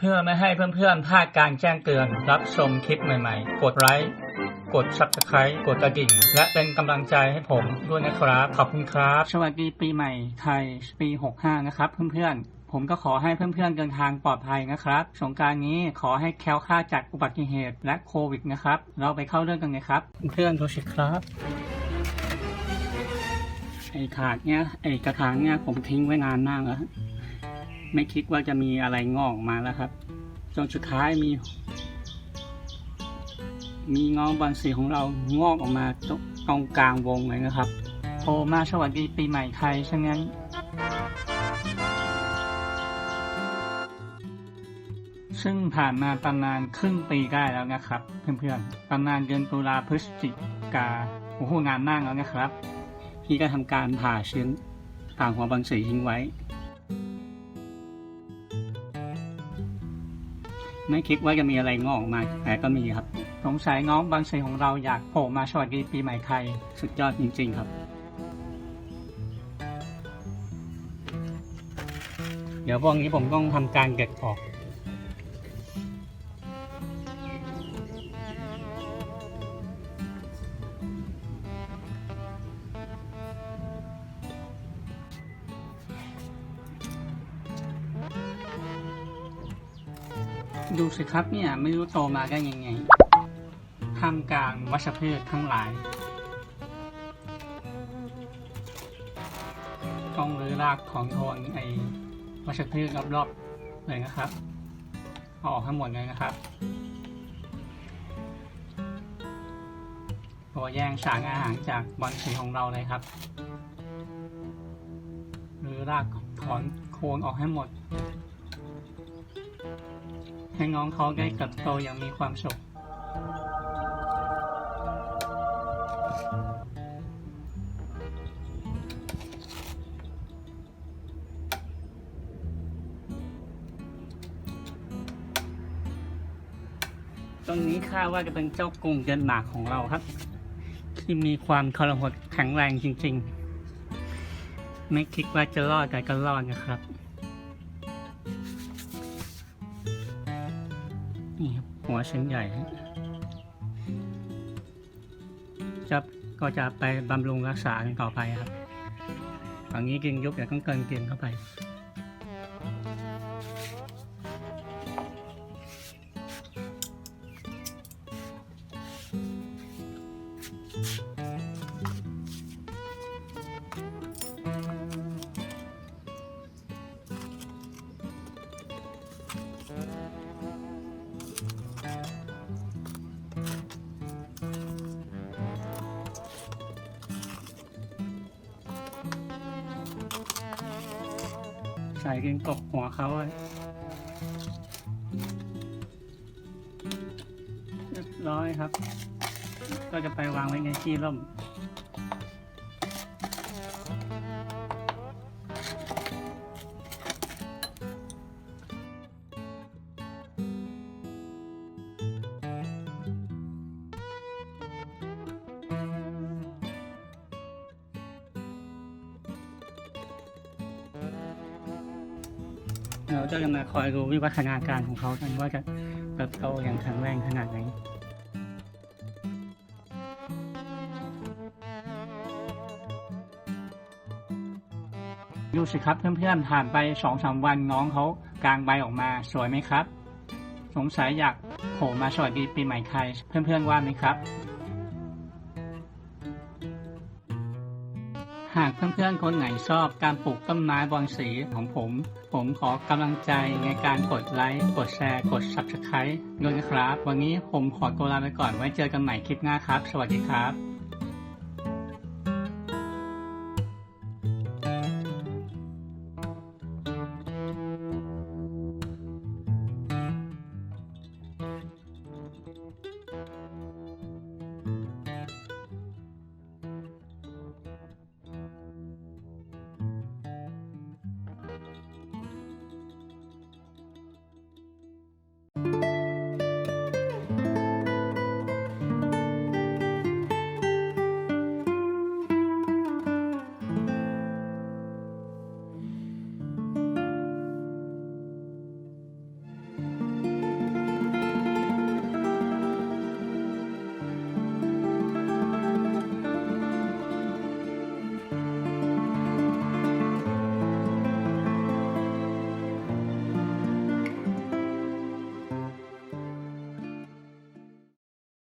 เพื่อไม่ให้เพื่อนๆพลาดการแจ้งเตือน รับชมคลิปใหม่ๆ กดไลค์กด subscribe กดกระดิ่ง และเป็นกำลังใจให้ผมด้วยนะครับ ขอบคุณครับ สวัสดีปีใหม่ไทยปี 65 นะครับเพื่อนๆ ผมก็ขอให้เพื่อนๆเดินทางปลอดภัยนะครับ สงการนี้ขอให้แคล้วคลาดจากอุบัติเหตุและโควิดนะครับ เราไปเข้าเรื่องกันเลยครับ เพื่อนๆดูสิครับไอ้ถาดเนี้ยไอ้กระถางเนี้ยผมทิ้งไว้นานมากแล้ว ไม่คิดว่าจะมีอะไรงอกมาแล้วครับจนสุดท้ายมี มีงาบางสีของเรางอกออกมาตรงกลางวงเลยนะครับโอมาสวัสดีปีใหม่ไทยฉะนั้นซึ่งผ่านมาประมาณครึ่งปีได้แล้วนะครับ เพื่อนๆประมาณเดือนตุลาพฤศจิกาโอ้โหงานมากแล้วนะครับ พี่ก็ทำการผ่าชิ้นผ่าหัวบางสีทิ้งไว้ ไม่คิดว่าจะมีอะไรงอกออกมา แต่ก็มีครับ สงสัยน้องบางสีของเราอยากโผล่มาสวัสดีปีใหม่ไทย สุดยอดจริง ๆ ครับ เดี๋ยวพวกนี้ผมต้องทำการเก็บออก ดูสิครับเนี่ยไม่รู้โตมาได้ยังไงท่ามกลางวัชพืชทั้งหลายต้องรื้อรากของโทนไอวัชพืชรอบๆเลยนะครับเอาออกทั้งหมดเลยนะครับ ตัวแย่งสารอาหารจากบอลสีของเราเลยครับรื้อรากถอนโคนออกให้หมด ให้น้องเขาได้เติบโตอย่างมีความสุขตรงนี้คาดว่าจะเป็นเจ้ากรุงเดนมาร์กของเราครับ ที่มีความทรหดแข็งแรงจริงๆ ไม่คิดว่าจะรอดแต่ก็รอดนะครับ หัวชิ้นใหญ่จะก็จะไปบำรุงรักษากันต่อไปครับฝั่งนี้กินยุบเดี๋ยวต้องเกินกินเข้าไป ใส่กินกบหัวเขาไว้เรียบร้อยครับ ก็จะไปวางไว้ในที่ร่ม เราจะมาคอยดูวิวัฒนาการของเขากันว่าจะเติบโตอย่างแข็งแรงขนาดไหนดูสิครับเพื่อนๆ ผ่านไปสองสามวันน้องเขากลางใบออกมาสวยไหมครับ สงสัยอยากโผล่มาสวัสดีปีใหม่ไทยเพื่อนๆว่าไหมครับ หากเพื่อนๆคนไหนชอบการปลูกต้นไม้บอนสีของผม ผมขอกำลังใจในการกดไลค์ กดแชร์ กด Subscribe ด้วยนะครับ วันนี้ผมขอตัวลาไปก่อนไว้เจอกันใหม่คลิปหน้าครับ สวัสดีครับ